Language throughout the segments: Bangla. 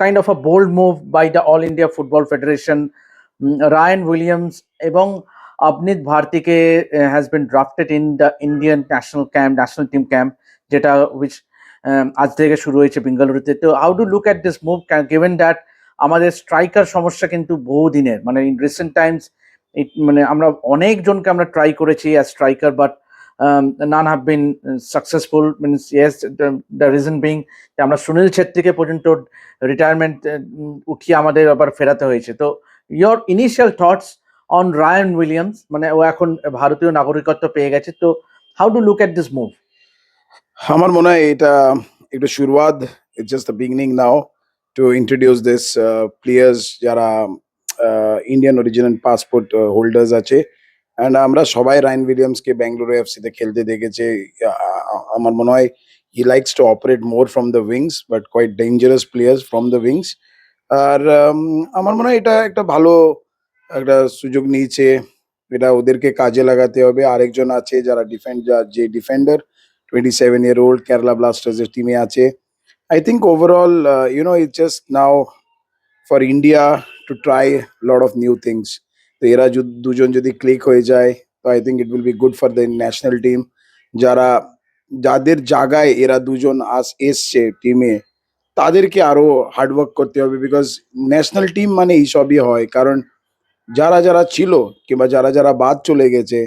Kind of a bold move by the All India Football Federation Ryan Williams এবং Abneet ভারতীকে has been drafted in the Indian national camp national team camp যেটা উইচ আজ থেকে শুরু হয়েছে বেঙ্গালুরুতে। তো how do look at this move given that আমাদের স্ট্রাইকার সমস্যা কিন্তু বহুদিনের। মানে ইন রিসেন্ট টাইমস মানে আমরা অনেকজনকে আমরা ট্রাই করেছি as striker but none have been successful means yes the reason being আমরা সুনীল ছেত্রীকে পর্যন্ত রিটায়ারমেন্ট উঠিয়ে আমাদের আবার ফেরাতে হয়েছে। তো your initial thoughts on Ryan Williams মানে ও এখন ভারতীয় নাগরিকত্ব পেয়ে গেছে। তো how do look at this move আমার মনে হয় এটা একটু শুরুয়াত it's just the beginning now to introduce this players যারা ইন্ডিয়ান অরিজিনাল পাসপোর্ট হোল্ডার্স আছে। অ্যান্ড আমরা সবাই রাইন উইলিয়ামসকে ব্যাঙ্গালোর এফসিতে খেলতে দেখেছি। আমার মনে হয় he likes to operate more from the wings but quite dangerous players from the wings আর আমার মনে হয় এটা একটা ভালো একটা সুযোগ নিয়েছে। এটা ওদেরকে কাজে লাগাতে হবে। আরেকজন আছে যারা ডিফেন্ড যে defender 27 year old Kerala Blasters এর টিমে আছে। I think overall you know you just now for India to try lot of new things তো এরা দুজন যদি ক্লিক হয়ে যায়, তো I think it will be good for the national team যারা, যাদের জায়গায় এরা দুজন আস, এসছে টিমে তাদেরকে আরও হার্ডওয়ার্ক করতে হবে বিকজ ন্যাশনাল টিম মানে এইসবই হয়। কারণ যারা যারা ছিল কিংবা যারা যারা বাদ চলে গেছে,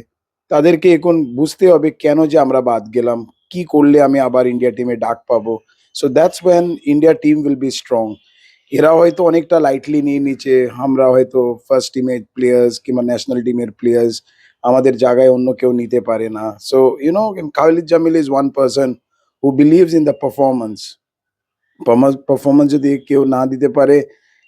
তাদেরকে এখন বুঝতে হবে কেন যে আমরা বাদ গেলাম, কি করলে আমি আবার ইন্ডিয়া টিমে ডাক পাবো। So that's when India team will be strong এরা হয়তো অনেকটা লাইটলি নিয়ে নিচ্ছে। আমরা হয়তো ফার্স্ট টিমের প্লেয়ার্স কিংবা ন্যাশনাল টিমের প্লেয়ার্স আমাদের জায়গায় অন্য কেউ নিতে পারে না। So you know Khalid Jamil is one person who believes in the performance performance যদি কেউ না দিতে পারে,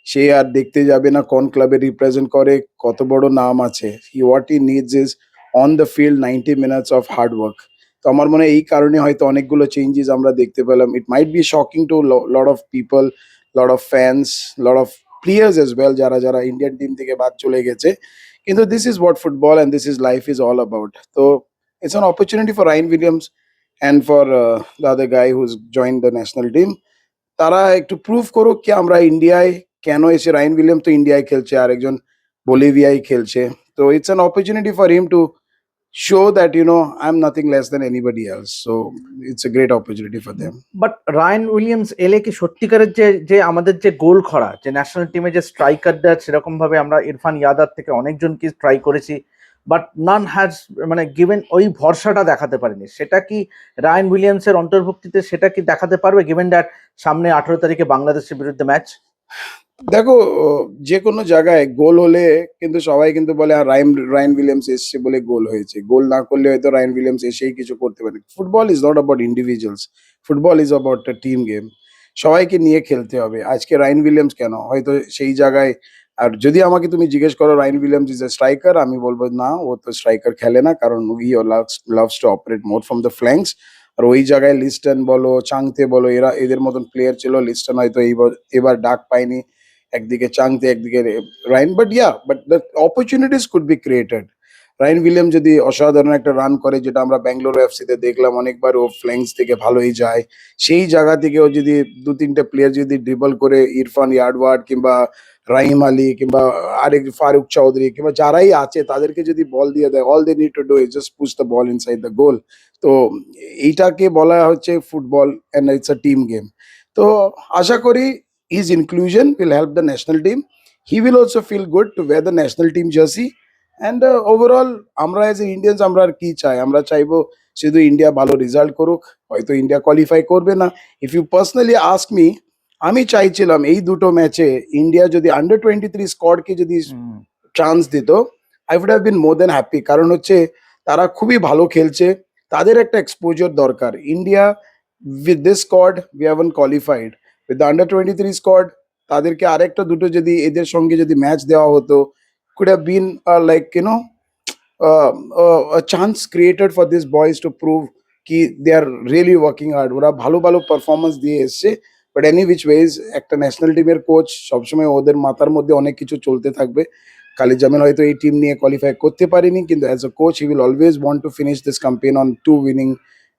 সে আর দেখতে যাবে না কোন ক্লাবে রিপ্রেজেন্ট করে, কত বড় নাম আছে। He what he needs is on the field ninety minutes of hard work তো আমার মনে হয় এই কারণে হয়তো অনেকগুলো চেঞ্জেস আমরা দেখতে পেলাম। It might be shocking to lot of people lot of fans lot of players as well যারা যারা ইন্ডিয়ান টিম থেকে বাদ চলে গেছে। কিন্তু this is what football and this is life is all about তো it's an opportunity for Ryan Williams and for the guy who's join the national team তারা একটু প্রুভ করুক কি আমরা ইন্ডিয়ায় কেন এসে রাইন উইলিয়াম তো ইন্ডিয়ায় খেলছে আর একজন বলিভিয়ায় খেলছে। তো it's an opportunity for him to show that, you know, I'm nothing less than anybody else. So, it's a great opportunity for them. But Ryan Williams এলে কি সত্যিকারের যে যে আমাদের যে গোল খরা, যে ন্যাশনাল টিমে যে স্ট্রাইকাররা সেরকম ভাবে আমরা ইরফান ইয়াদার থেকে অনেকজনকে ট্রাই করেছি বাট নান হ্যাজ মানে গিভেন ওই ভরসাটা দেখাতে পারেনি সেটা কি রায়ান উইলিয়ামসের অন্তর্ভুক্তিতে সেটা কি দেখাতে পারবে গিভেন দ্যাট সামনে আঠারো তারিখে বাংলাদেশের বিরুদ্ধে ম্যাচ দেখো যে কোনো জায়গায় গোল হলে কিন্তু সবাই কিন্তু বলে, আর রাইম, রাইন উইলিয়ামস এসছে বলে গোল হয়েছে। গোল না করলে হয়তো রাইন উইলিয়ামস এসেই কিছু করতে পারে। Football is not about individuals football is about team game সবাইকে নিয়ে খেলতে হবে। আজকে রাইন উইলিয়ামস কেন? হয়তো সেই জায়গায়, আর যদি আমাকে তুমি জিজ্ঞেস করো, Ryan Williams is a striker আমি বলব, না, ও তো স্ট্রাইকার খেলে না, কারণ he loves to operate more from the flanks আর ওই জায়গায় লিস্টন বলো, চাংতে বলো, এরা, এদের মতন প্লেয়ার ছিল, লিস্টন হয়তো এইবার, এবার ডাক পায়নি। একদিকে চাংতে একদিকে Ryan but yeah but the opportunities could be created Ryan William যদি অসাধারণ একটা রান করে, যেটা আমরা ব্যাঙ্গালোর এফসি তে দেখলাম অনেকবার, ও ফ্ল্যাঙ্কস থেকে ভালোই যায়। সেই জায়গা থেকে ও যদি দু তিনটে প্লেয়ার যদি ড্রিবল করে, ইরফান ইয়ার্ডওয়ার্ড কিংবা রাহিম আলী কিংবা আরেক ফারুক চৌধুরী কিংবা যারাই আছে, তাদেরকে যদি বল দিয়ে দেয় all they need to do is just push the ball inside the goal তো এইটাকে বলা হচ্ছে football and it's a team game তো আশা করি his inclusion will help the national team. He will also feel good to wear the national team jersey. And uh, overall, আমরা এজ ইন্ডিয়ান্স আমরা আর কি চাই আমরা চাইব শুধু ইন্ডিয়া ভালো রেজাল্ট করুক হয়তো ইন্ডিয়া কোয়ালিফাই করবে না। If you personally ask me আমি চাইছিলাম এই দুটো ম্যাচে ইন্ডিয়া যদি আন্ডার টোয়েন্টি থ্রি স্কোয়াডকে যদি চান্স দিত I would have been more than happy কারণ হচ্ছে তারা খুবই ভালো খেলছে। তাদের একটা এক্সপোজার দরকার। India with this squad we haven't qualified with under twenty three squad তাদেরকে আরেকটা দুটো যদি এদের সঙ্গে যদি ম্যাচ দেওয়া হতো could have been like you know chance created for this boys to prove কি they are really working hard ওরা ভালো ভালো পারফরমেন্স দিয়ে এসছে বাট এনি উইচ ওয়েজ একটা ন্যাশনাল টিমের কোচ সবসময় ওদের মাথার মধ্যে অনেক কিছু চলতে থাকবে। খালিদ জামিল হয়তো এই টিম নিয়ে কোয়ালিফাই করতে পারেনি, কিন্তু as a coach he will always want to finish this campaign on two winning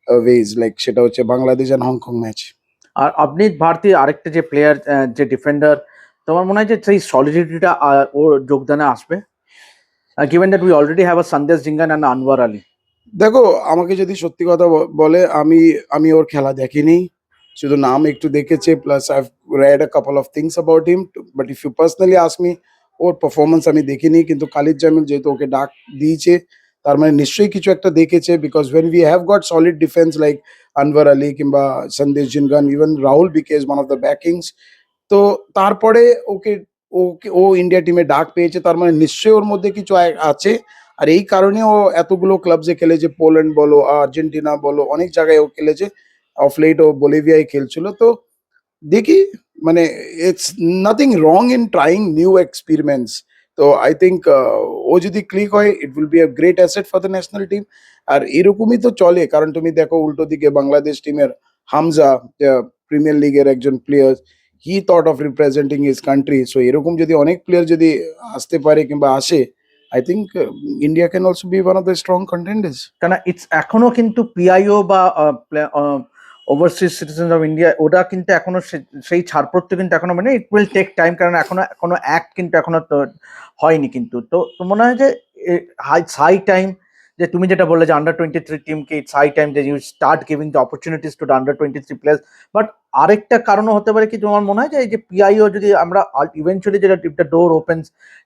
ways like সেটা হচ্ছে Bangladesh and Hong Kong match আর অবনীত ভারতী আরেকটা যে প্লেয়ার যে ডিফেন্ডার তোমার মনে হয় যে সেই সলিডিটিটা ওর যোগদানে আসবে? Given that we already have a Sandesh Jhingan and Anwar Ali দেখো, আমাকে যদি সত্যি কথা বলে, আমি আমি ওর খেলা দেখিনি। শুধু নাম একটু দেখেছে plus I read a couple of things about him but if you personally ask me or performance আমি দেখিনি, কিন্তু খালিদ জামিল যেহেতু ওকে ডাক দিয়েছে তার মানে নিশ্চয়ই কিছু একটা দেখেছে because when we have got solid defence like Anwar Ali কিংবা Sandesh Jhingan even Rahul Bheke is one of the backings তো তারপরে ওকে ওকে, ও ইন্ডিয়া টিমে ডাক পেয়েছে, তার মানে নিশ্চয়ই ওর মধ্যে কিছু আছে। আর এই কারণে ও এতগুলো ক্লাবসে খেলেছে পোল্যান্ড বলো আর্জেন্টিনা বলো, অনেক জায়গায় ও খেলেছে। অফ লেট ও বলিভিয়ায় খেলছিল। তো দেখি মানে it's nothing wrong in trying new experiments তো আই থিঙ্ক ও যদি ক্লিক হয় it will be a great asset for the national team আর এরকমই তো চলে কারণ তুমি দেখো উল্টো দিকে বাংলাদেশ টিমের হামজা প্রিমিয়ার লিগের একজন player he thought of representing his country so এরকম যদি অনেক প্লেয়ার যদি আসতে পারে কিংবা আসে think uh, India can also be one of the strong contenders. কেন ইটস এখনও কিন্তু পিআইও বা ওভারসিজ সিটিজেন অফ ইন্ডিয়া ওটা কিন্তু এখনও সেই ছাড়পত্র কিন্তু এখনও মানে ইট উইল টেক টাইম কারণ এখনও কোনো অ্যাক্ট কিন্তু এখনও হয়নি কিন্তু। তো মনে হয় যে হাই টাইম যে তুমি যেটা বললে যে আন্ডার টোয়েন্টি থ্রি টিমকে ইটস হাই টাইম যে you start giving the opportunities to under twenty three players but আরেকটা কারণও হতে পারে কি তোমার মনে হয় যে এই যে পিআইও যদি আমরা ইভেনচুয়ালি যেটা the door opens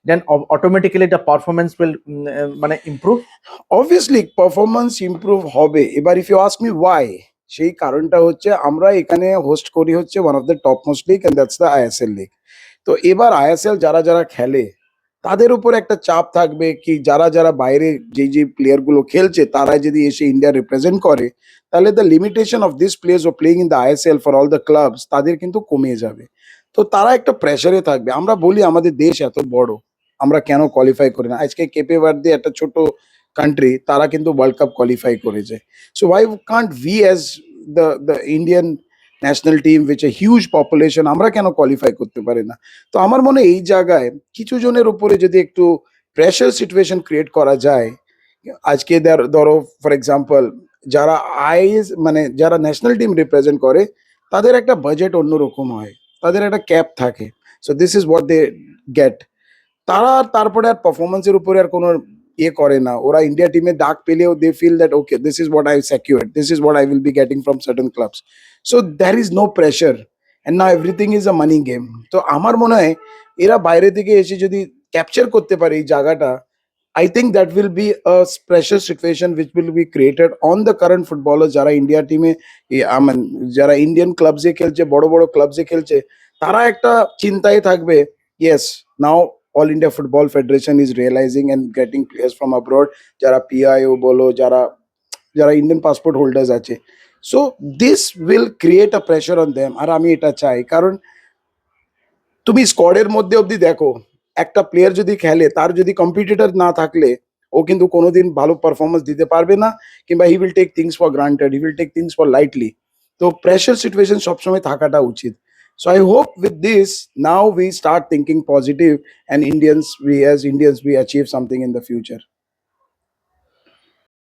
then automatically the performance will মানে ইমপ্রুভ Obviously, পারফরমেন্স improve হবে। এবার if you ask me why সেই কারণটা হচ্ছে আমরা এখানে হোস্ট করি হচ্ছে one of the top most league and that's the ISL league তো এবার আইএসএল যারা যারা খেলে, তাদের উপর একটা চাপ থাকবে কি যারা যারা বাইরে যে যে প্লেয়ারগুলো খেলছে তারা যদি এসে ইন্ডিয়া রিপ্রেজেন্ট করে, তাহলে the limitation of this players O playing in the ISL for all the clubs তাদের কিন্তু কমে যাবে। তো তারা একটা প্রেশারে থাকবে। আমরা বলি আমাদের দেশ এত বড়, আমরা কেন কোয়ালিফাই করি না? আজকে কেপে বার্দে একটা ছোট কান্ট্রি তারা কিন্তু ওয়ার্ল্ড কাপ কোয়ালিফাই করেছে। So why can't we as the the Indian national team which a huge population আমরা কেন কোয়ালিফাই করতে পারি না? তো আমার মনে এই জায়গায় কিছু জনের উপরে যদি একটু প্রেশার সিচুয়েশন ক্রিয়েট করা যায়, আজকে ধরো ফর এক্সাম্পল যারা আইএস মানে যারা ন্যাশনাল টিম রিপ্রেজেন্ট করে, তাদের একটা বাজেট অন্যরকম হয়। তাদের একটা ক্যাপ থাকে। So this is what they get তারা তারপরে আর পারফরমেন্সের উপরে আর কোনো ইয়ে করে না। ওরা ইন্ডিয়া টিমে ডাক পেলেও they feel that okay this is what I secured this is what I will be getting from certain clubs so there is no pressure and now everything is a money game তো আমার মনে হয় এরা বাইরে থেকে এসে যদি ক্যাপচার করতে পারে এই জায়গাটা I think that will be a pressure situation which will be created on the current footballer যারা ইন্ডিয়া টিমে আমান যারা ইন্ডিয়ান ক্লাবসে খেলছে, বড় বড় ক্লাবসে খেলছে, তারা একটা চিন্তায় থাকবে yes now All India Football Federation is realising and getting players from abroad যারা পিআইও বলো, যারা যারা ইন্ডিয়ান পাসপোর্ট হোল্ডার্স আছে। So this will create a pressure on them আর আমি এটা চাই। কারণ, তুমি স্কোয়াডের মধ্যে অবধি দেখো, একটা প্লেয়ার যদি খেলে, তার যদি কম্পিটিটর না থাকলে, ও কিন্তু কোনোদিন ভালো পারফরমেন্স দিতে পারবে না, কিংবা he will take things for granted he will take things for lightly তো প্রেশার সিচুয়েশন সবসময় থাকাটা উচিত। So I hope with this now we start thinking positive and Indians we as Indians we achieve something in the future.